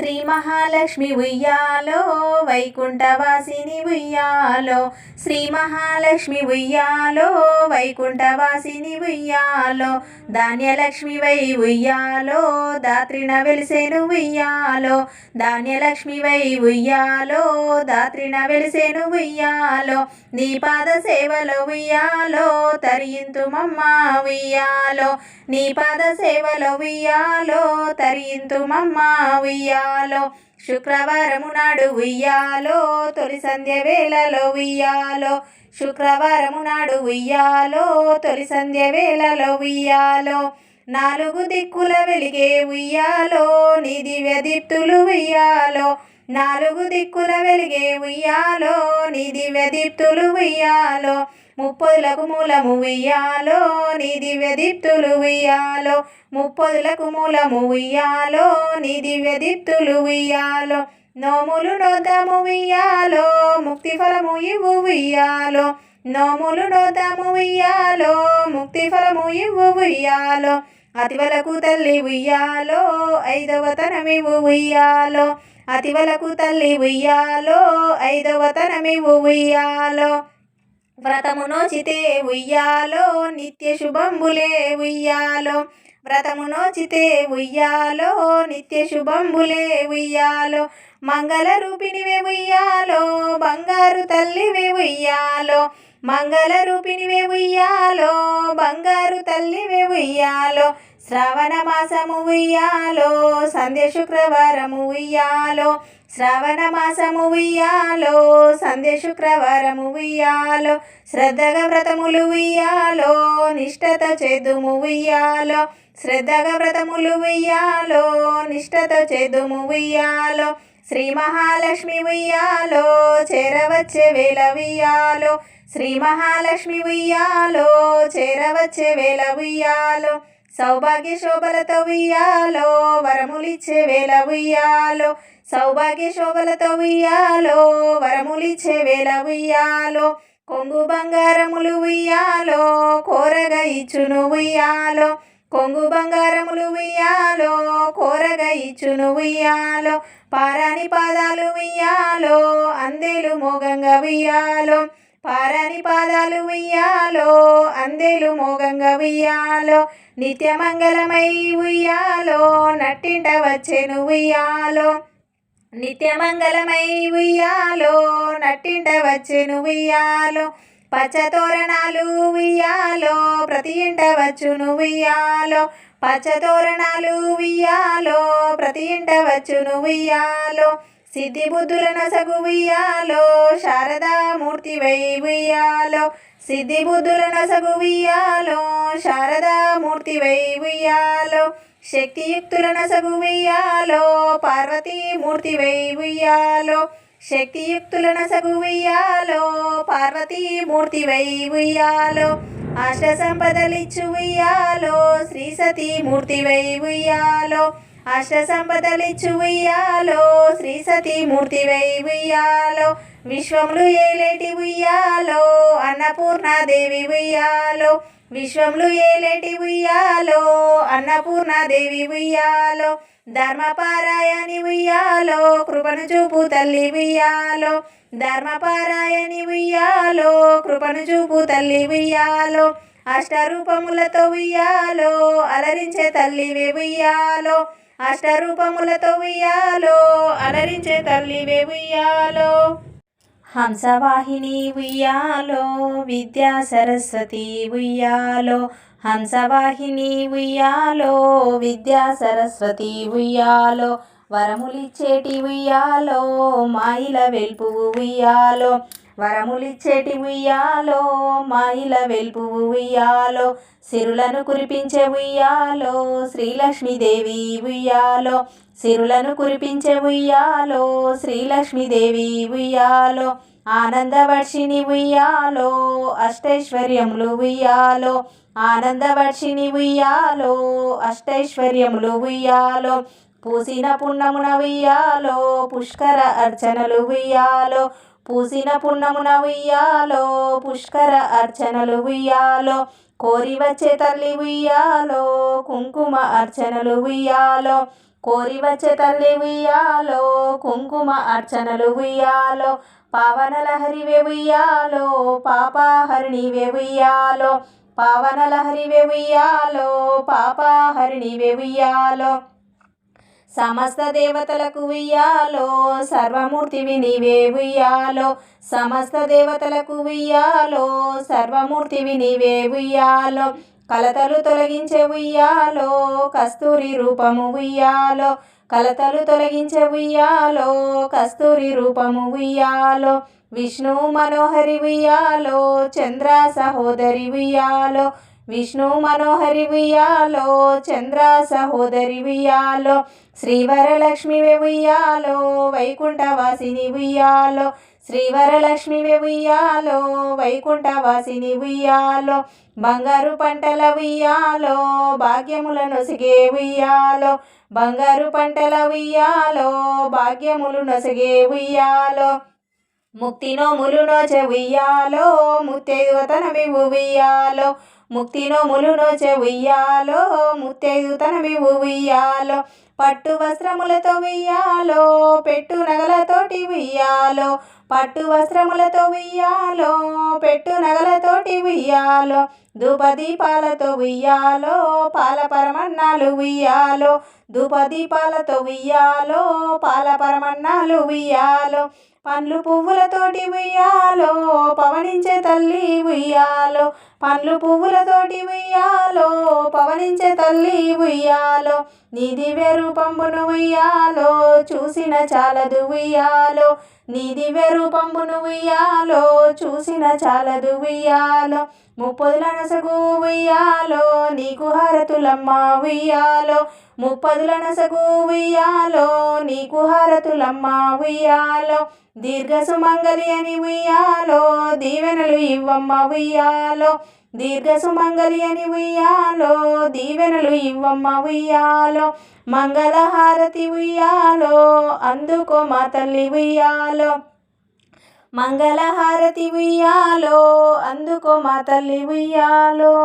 శ్రీ మహాలక్ష్మి ఉయ్యాలో వైకుంఠవాసిని ఉయ్యాలో. శ్రీ మహాలక్ష్మి ఉయ్యాలో వైకుంఠవాసిని ఉయ్యాలో. ధాన్యలక్ష్మి వై ఉయ్యాలో దాత్రిన వెలిసేను ఉయ్యాలో. ధాన్యలక్ష్మి వై ఉయ్యాలో దాత్రిన వెలిసేను ఉయ్యాలో. నీ పాద సేవలో ఉయ్యాలో తరియింతు మమ్మ ఉయ్యాలో. నీ పాద సేవలో ఉయ్యాలో తరియింతు మమ్మ ఉయ్యాలో శుక్రవారము నాడు ఉయ్యాలో తొలి సంధ్య వేళలో ఉయ్యాలో శుక్రవారము నాడు ఉయ్యాలో తొలి సంధ్య వేళలో ఉయ్యాలో. నాలుగు దిక్కుల వెలిగే ఉయ్యాలో నీ దివ్య దీప్తులు ఉయ్యాలో. నాలుగు దిక్కుల వెలిగే ఉయ్యాలో నీ దివ్య దీప్తులు ఉయ్యాలో. ముప్పదులకు మూలము ఉయ్యాలో నీ దివ్య దీప్తులు ఉయ్యాలో. ముప్పదులకు మూలము ఉయ్యాలో నీ దివ్య దీప్తులు ఉయ్యాలో. నోములు నోదము ఉయ్యాలో ముక్తి ఫలము ఇవ్వు ఉయ్యాలో. నోములు నోదము ఉయ్యాలో ముక్తి ఫలము ఇవ్వు ఉయ్యాలో. అతివలకు తల్లి ఉయ్యాలో ఐదవ తనమివు ఉయ్యాలో. అతివలకు తల్లి ఉయ్యాలో ఐదవ తనమివు ఉయ్యాలో. వ్రతమునోచితే ఉయ్యాలో నిత్య శుభంబులే ఉయ్యాలో. వ్రతమునోచితే ఉయ్యాలో నిత్య శుభంబులే ఉయ్యాలో. మంగళ రూపిణివే ఉయ్యాలో బంగారు తల్లివే ఉయ్యాలో. మంగళ రూపిణివే ఉయ్యాలో బంగారు తల్లివే ఉయ్యాలో శ్రావణ మాసము ఉయ్యాలో సంధ్య శుక్రవారము ఉయ్యాలో శ్రావణ మాసము ఉయ్యాలో సంధ్య శుక్రవారము ఉయ్యాలో శ్రద్ధగా వ్రతములు ఉయ్యాలో నిష్టత చేదుము ఉయ్యాలో శ్రద్ధగా వ్రతములు ఉయ్యాలో నిష్టత చేదుము ఉయ్యాలో శ్రీ మహాలక్ష్మి ఉయ్యాలో చేరవచ్చే వేల ఉయ్యాలో. శ్రీ మహాలక్ష్మి ఉయ్యాలో చేరవచ్చే వేల ఉయ్యాలో. సౌభాగ్య శోభలతో ఉయ్యాలో వరములిచ్చే వేల ఉయ్యాలో. సౌభాగ్య శోభలతో ఉయ్యాలో వరములిచ్చే వేల ఉయ్యాలో. కొంగు బంగారములు ఉయ్యాలో కోరగా ఇచ్చును ఉయ్యాలో. కొంగు బంగారములు ఉయ్యాలో కోరగా ఇచ్చును ఉయ్యాలో పారాని పాదాలు ఉయ్యాలో అందేలు మోగంగా ఉయ్యాలో పారాని పాదాలు ఉయ్యాలో అందేలు మోగంగా ఉయ్యాలో నిత్యమంగళమై ఉయ్యాలో నట్టింట వచ్చేను ఉయ్యాలో నిత్యమంగళమై ఉయ్యాలో నట్టింట వచ్చేను ఉయ్యాలో పచ్చతోరణాలు ఉయ్యాలో ప్రతి ఇంట వచ్చును ఉయ్యాలో. పచ్చతోరణాలు ఉయ్యాలో ప్రతి ఇంట వచ్చును ఉయ్యాలో. సిద్ధి బుద్ధుల సగు ఉయ్యాలో శారదామూర్తి వై ఉయ్యాలో. సిద్ధి బుద్ధుల సగు ఉయ్యాలో శారదామూర్తి వై ఉయ్యాలో. శక్తియుక్తుల సగు ఉయ్యాలో పార్వతీమూర్తి వై ఉయ్యాలో. శక్తియుక్తులను సగు ఉయ్యాలో పార్వతీమూర్తి వై ఉయ్యాలో అష్ట సంపదలిచ్చు ఉయ్యాలో శ్రీ సతీమూర్తి వై ఉయ్యాలో అష్ట సంపదలిచ్చు ఉయ్యాలో శ్రీ సతీమూర్తి వై ఉయ్యాలో విశ్వములు ఏలేటి ఉయ్యాలో అన్నపూర్ణాదేవి ఉయ్యాలో విశ్వములు ఏలేటి ఉయ్యాలో అన్నపూర్ణాదేవి ఉయ్యాలో ధర్మపారాయణి ఉయ్యాలో కృపను చూపు తల్లి ఉయ్యాలో ధర్మపారాయణి ఉయ్యాలో కృపను చూపు తల్లి ఉయ్యాలో అష్టరూపములతో ఉయ్యాలో అలరించే తల్లివే ఉయ్యాలో అష్టరూపములతో ఉయ్యాలో అలరించే తల్లివే ఉయ్యాలో. హంసవాహిని ఉయ్యాలో విద్యా సరస్వతి ఉయ్యాలో. హంసవాహిని ఉయ్యాలో విద్యా సరస్వతి ఉయ్యాలో. వరములిచ్చేటి ఉయ్యాలో మాయిల వెల్పువు ఉయ్యాలో. వరములిచ్చేటి ఉయ్యాలో మాయిల వెల్పు ఉయ్యాలో. సిరులను కురిపించే ఉయ్యాలో శ్రీలక్ష్మీదేవి ఉయ్యాలో. సిరులను కురిపించే ఉయ్యాలో శ్రీలక్ష్మీదేవి ఉయ్యాలో. ఆనందవర్షిణి ఉయ్యాలో అష్టైశ్వర్యములు ఉయ్యాలో. ఆనందవర్షిణి ఉయ్యాలో అష్టైశ్వర్యములు ఉయ్యాలో. పూసిన పున్నమున ఉయ్యాలో పుష్కర అర్చనలు ఉయ్యాలో. పూసిన పున్నమున ఉయ్యాలో పుష్కర అర్చనలు ఉయ్యాలో. కోరి వచ్చే తల్లి ఉయ్యాలో కుంకుమ అర్చనలు ఉయ్యాలో. కోరి వచ్చే తల్లి ఉయ్యాలో కుంకుమ అర్చనలు ఉయ్యాలో. పావనలహరి ఉయ్యాలో పాపాహరిణి ఉయ్యాలో పావనలహరి ఉయ్యాలో పాపాహరిణి ఉయ్యాలో సమస్త దేవతలకు ఉయ్యాలో సర్వమూర్తివి నీవే ఉయ్యాలో సమస్త దేవతలకు ఉయ్యాలో సర్వమూర్తివి నీవే ఉయ్యాలో కలతలు తొలగించే ఉయ్యాలో కస్తూరి రూపము ఉయ్యాలో. కలతలు తొలగించే ఉయ్యాలో కస్తూరి రూపము ఉయ్యాలో విష్ణు మనోహరి ఉయ్యాలో చంద్ర సహోదరి ఉయ్యాలో విష్ణు మనోహరి ఉయ్యాలో చంద్ర సహోదరి ఉయ్యాలో శ్రీవరలక్ష్మి ఉయ్యాలో వైకుంఠవాసిని ఉయ్యాలో శ్రీవరలక్ష్మి ఉయ్యాలో వైకుంఠవాసిని ఉయ్యాలో బంగారు పంటల ఉయ్యాలో భాగ్యముల నొసిగే ఉయ్యాలో బంగారు పంటల ఉయ్యాలో భాగ్యములు నొసిగే ఉయ్యాలో ముక్తినో ములునో చెయ్యాలో ఉయ్యాలో ముత్తైదువతనమివు ఉయ్యాలో ముక్తి నోములు నోచె ఉయ్యాలో ముత్తైదుతనమివు ఉయ్యాలో పట్టు వస్త్రములతో ఉయ్యాలో పెట్టు నగలతోటి ఉయ్యాలో పట్టు వస్త్రములతో ఉయ్యాలో పెట్టు నగలతోటి ఉయ్యాలో ధూపదీపాలతో ఉయ్యాలో పాల పరమన్నాలు ఉయ్యాలో ధూపదీపాలతో ఉయ్యాలో పాల పరమన్నాలు ఉయ్యాలో పండ్లు పువ్వులతోటి ఉయ్యాలో పవనించే తల్లి ఉయ్యాలో. పండ్లు పువ్వులతోటి ఉయ్యాలో పవనించే తల్లి ఉయ్యాలో. నీ దివ్య రూపంబును ఉయ్యాలో చూసిన చాలదు ఉయ్యాలో. నీ దివ్య రూపంబును ఉయ్యాలో చూసిన చాలదు ఉయ్యాలో. ముప్పదుల నసగు ఉయ్యాలో నీకు హారతులమ్మ ఉయ్యాలో. ముప్పదుల నసగు ఉయ్యాలో నీకు హారతులమ్మ ఉయ్యాలో. దీర్ఘ సుమంగలి అని ఉయ్యాలో దీవెనలు ఇవ్వమ్మ ఉయ్యాలో. దీర్ఘ సుమంగలి అని ఉయ్యాలో దీవెనలు ఇవ్వమ్మ ఉయ్యాలో. మంగళహారతి ఉయ్యాలో అందుకో మా తల్లి ఉయ్యాలో. మంగళహారతి ఉయ్యాలో అందుకో మా తల్లి ఉయ్యాలో.